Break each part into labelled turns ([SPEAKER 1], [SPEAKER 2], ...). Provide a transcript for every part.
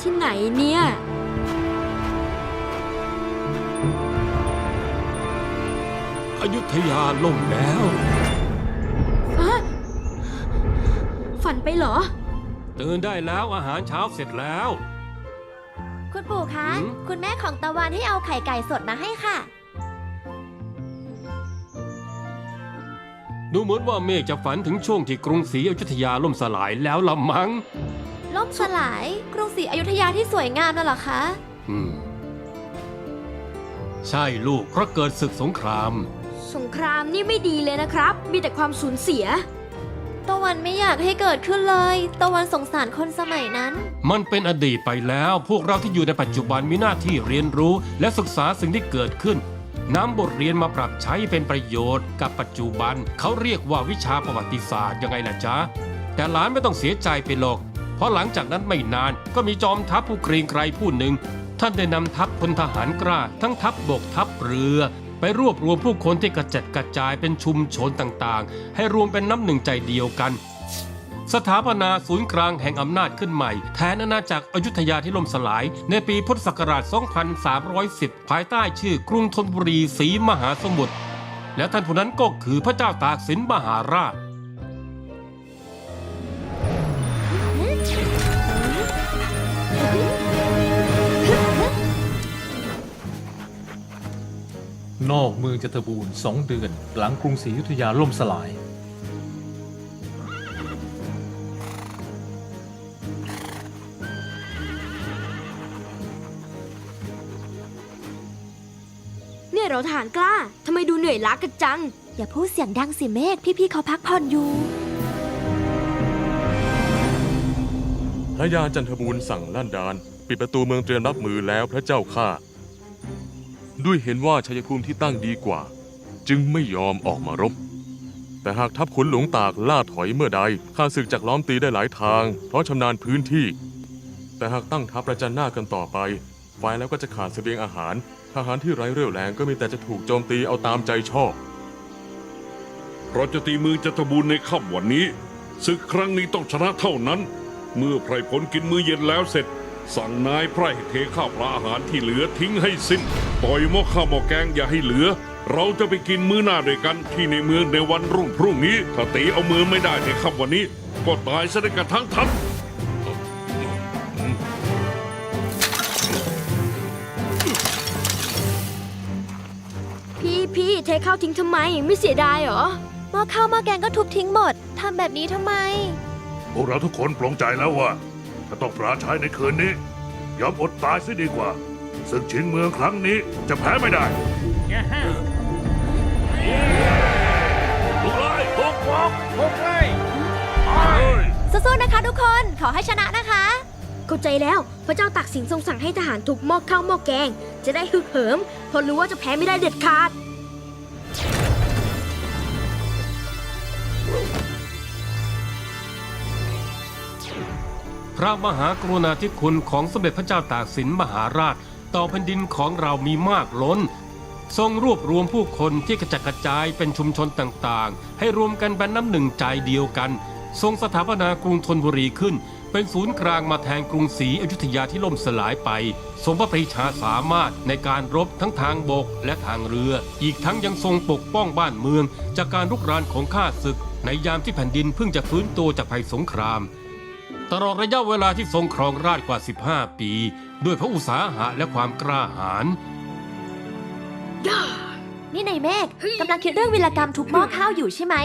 [SPEAKER 1] ที่ไหนเนี่ย
[SPEAKER 2] อยุธยาล่มแล้ว
[SPEAKER 1] อะฝันไปเหรอ
[SPEAKER 2] ตื่นได้แล้วอาหารเช้าเสร็จแล้ว
[SPEAKER 3] คุณปู่คะ
[SPEAKER 2] หืม
[SPEAKER 3] คุณแม่ของตะวันให้เอาไข่ไก่สดมาให้ค่ะ
[SPEAKER 2] ดูเหมือนว่าเมฆจะฝันถึงช่วงที่กรุงศรีอยุธยาล่มสลายแล้วละมัง้ง
[SPEAKER 3] ล่มสลายกรุงศรีอยุธยาที่สวยงามน่ะเหรอคะ
[SPEAKER 2] อืม ใช่ลูกเพราะเกิดศึกสงคราม
[SPEAKER 1] สงครามนี่ไม่ดีเลยนะครับ มีแต่ความสูญเสีย
[SPEAKER 3] ตะวันไม่อยากให้เกิดขึ้นเลย ตะวันสงสารคนสมัยนั้น
[SPEAKER 2] มันเป็นอดีตไปแล้ว พวกเราที่อยู่ในปัจจุบันมีหน้าที่เรียนรู้และศึกษาสิ่งที่เกิดขึ้นนำบทเรียนมาปรับใช้เป็นประโยชน์กับปัจจุบัน เขาเรียกว่าวิชาประวัติศาสตร์ยังไงล่ะจ๊ะ แต่หลานไม่ต้องเสียใจไปหรอก เพราะหลังจากนั้นไม่นานก็มีจอมทัพผู้เกรียงไกรผู้หนึ่ง ท่านได้นำทัพพลทหารกล้า ทั้งทัพบบกทัพเรือ ไปรวบรวมผู้คนที่กระจัดกระจายเป็นชุมชนต่างๆ ให้รวมเป็นน้ำหนึ่งใจเดียวกัน สถาปนาศูนย์กลางแห่งอำนาจขึ้นใหม่ แทนอาณาจักรอยุธยาที่ล่มสลาย ในปีพุทธศักราช 2310 ภายใต้ชื่อกรุงธนบุรีศรีมหาสมุทรและท่านผู้นั้นก็คือพระเจ้าตากสินมหาราช
[SPEAKER 4] นอกเมืองจัตบูรณ์สองเดือน หลังกรุงศรีอยุธยาล่มสลาย
[SPEAKER 1] เนี่ยเราทหารกล้า ทำไมดูเหนื่อยล้ากันจัง
[SPEAKER 3] อย่าพูดเสียงดังสิเมฆพี่ๆเขาพักผ่อนอยู่
[SPEAKER 5] ระยาจันทบูรณ์สั่งลั่นดานปิดประตูเมืองเตรียมรับมือแล้วพระเจ้าข้าด้วยเห็นว่าชัยภูมิที่ตั้งดีกว่า จึงไม่ยอมออกมารบ แต่หากทัพขุนหลวงตากล่าถอยเมื่อใดข้าศึกจากล้อมตีได้หลายทาง เพราะชำนาญพื้นที่ แต่หากตั้งทัพประจันหน้ากันต่อไปฝ่ายแล้วก็จะขาดเสบียงอาหาร ทหารที่ไร้เรี่ยวแรงก็มีแต่จะถูกโจมตีเอาตามใจชอบ
[SPEAKER 6] เราจะตีเมืองจัตบูรณ์ในค่ำวันนี้ศึกครั้งนี้ต้องชนะเท่านั้น เมื่อไพรพลกินมื้อเย็นแล้วเสร็จ สั่งนายไพรให้เทข้าวปลาอาหารที่เหลือทิ้งให้สิ้นปล่อยหม้อข้าวหม้อแกงอย่าให้เหลือ เราจะไปกินมื้อหน้าด้วยกันที่ในเมืองในวันรุ่งพรุ่งนี้ ถ้าตีเอามือไม่ได้ในค่ำวันนี้ ก็ตายซะด้วยกันทั้งทัพ
[SPEAKER 1] พี่พี่เทข้าวทิ้งทำไมไม่เสียดายเหรอ
[SPEAKER 3] หม้อข้าวหม้อแกงก็ทุบทิ้งหมด ทำแบบนี้ทำไม
[SPEAKER 7] พวกเราทุกคนปลงใจแล้วว่า ถ้าต้องปราชัยในคืนนี้ ยอมอดตายซะดีกว่าศึกชิงเมืองครั้งนี้จะแพ้ไม่ได้ลุกเลยลุกบอกลุกเลยไปเลย
[SPEAKER 3] สู้ๆนะคะ ทุกคนขอให้ชนะนะคะ
[SPEAKER 1] เข้าใจแล้วพระเจ้าตากสินทรงสั่งให้ทหารทุบหม้อข้าวหม้อแกง จะได้ฮึกเหิมเพราะรู้ว่าจะแพ้ไม่ได้เด็ดขาด
[SPEAKER 2] พระมหากรุณาธิคุณของสมเด็จพระเจ้าตากสินมหาราช ต่อแผ่นดินของเรามีมากล้น ทรงรวบรวมผู้คนที่กระจัดกระจายเป็นชุมชนต่างๆ ให้รวมกันเป็นน้ำหนึ่งใจเดียวกัน ทรงสถาปนากรุงธนบุรีขึ้น เป็นศูนย์กลางมาแทนกรุงศรีอยุธยาที่ล่มสลายไปทรงพระปรีชาสามารถในการรบทั้งทางบกและทางเรือ อีกทั้งยังทรงปกป้องบ้านเมือง จากการรุกรานของข้าศึก ในยามที่แผ่นดินเพิ่งจะฟื้นตัวจากภัยสงคราม ตลอดระยะเวลาที่ทรงครองราชย์กว่า 15 ปี ด้วยพระอุตสาหะและความกล้าหาญ
[SPEAKER 3] นี่นายเมฆกำลังคิดเรื่องวีรกรรมทุบหม้อข้าวอยู่ใช่ไหม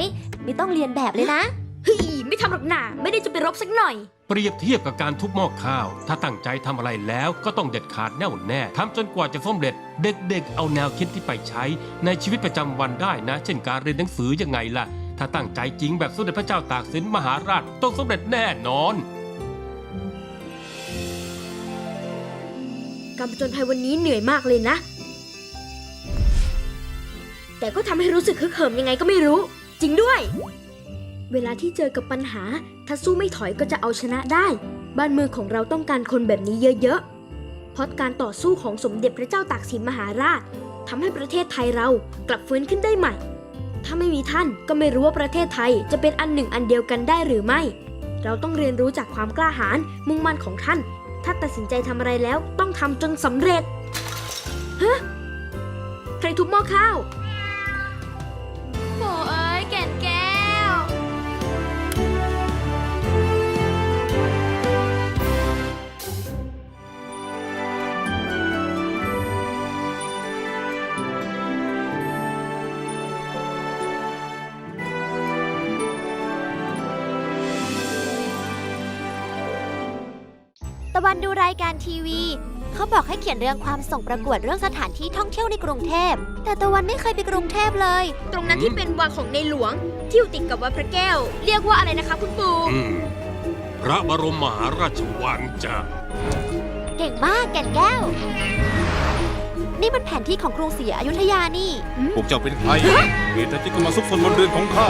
[SPEAKER 3] ไม่ต้องเรียนแบบเลยนะ
[SPEAKER 1] เฮ้ยไม่ทำหรอกหนาไม่ได้จะไปรบสักหน่อย
[SPEAKER 2] เปรียบเทียบกับการทุบหม้อข้าว ถ้าตั้งใจทำอะไรแล้วก็ต้องเด็ดขาดแน่วแน่ทำจนกว่าจะสำเร็จ เด็กๆ เอาแนวคิดที่ไปใช้ ในชีวิตประจำวันได้นะ เช่นการเรียนหนังสือยังไงล่ะ ถ้าตั้งใจจริงแบบสมเด็จพระเจ้าตากสินมหาราชต้องสำเร็จแน่นอน
[SPEAKER 1] การผจญภัยวันนี้เหนื่อยมากเลยนะ แต่ก็ทำให้รู้สึกฮึกเหิมยังไงก็ไม่รู้ จริงด้วย เวลาที่เจอกับปัญหา ถ้าสู้ไม่ถอยก็จะเอาชนะได้ บ้านเมืองของเราต้องการคนแบบนี้เยอะๆ เพราะการต่อสู้ของสมเด็จพระเจ้าตากสินมหาราชทำให้ประเทศไทยเรากลับฟื้นขึ้นได้ใหม่ ถ้าไม่มีท่านก็ไม่รู้ว่าประเทศไทยจะเป็นอันหนึ่งอันเดียวกันได้หรือไม่ เราต้องเรียนรู้จากความกล้าหาญมุ่งมั่นของท่าน ถ้าตัดสินใจทำอะไรแล้วต้องทำจนสำเร็จฮะใครทุบหม้อข้า
[SPEAKER 3] ว ตะวันดูรายการทีวี เขาบอกให้เขียนเรื่องความส่งประกวดเรื่องสถานที่ท่องเที่ยวในกรุงเทพ แต่ตะวันไม่เคยไปกรุงเทพเลย
[SPEAKER 1] ตรงนั้นที่เป็นวังของในหลวง ที่อยู่ติดกับวัดพระแก้ว เรียกว่าอะไรนะคะคุณปู่
[SPEAKER 2] อืม พระบรมมหาราชวังจ้ะ
[SPEAKER 3] เก่งมากแก่นแก้ว นี่มันแผนที่ของกรุงศรีอยุธยานี่
[SPEAKER 8] พวกเจ้าเป็นใครเหตุใดจึงมาซุกซนบนเรือนของข้า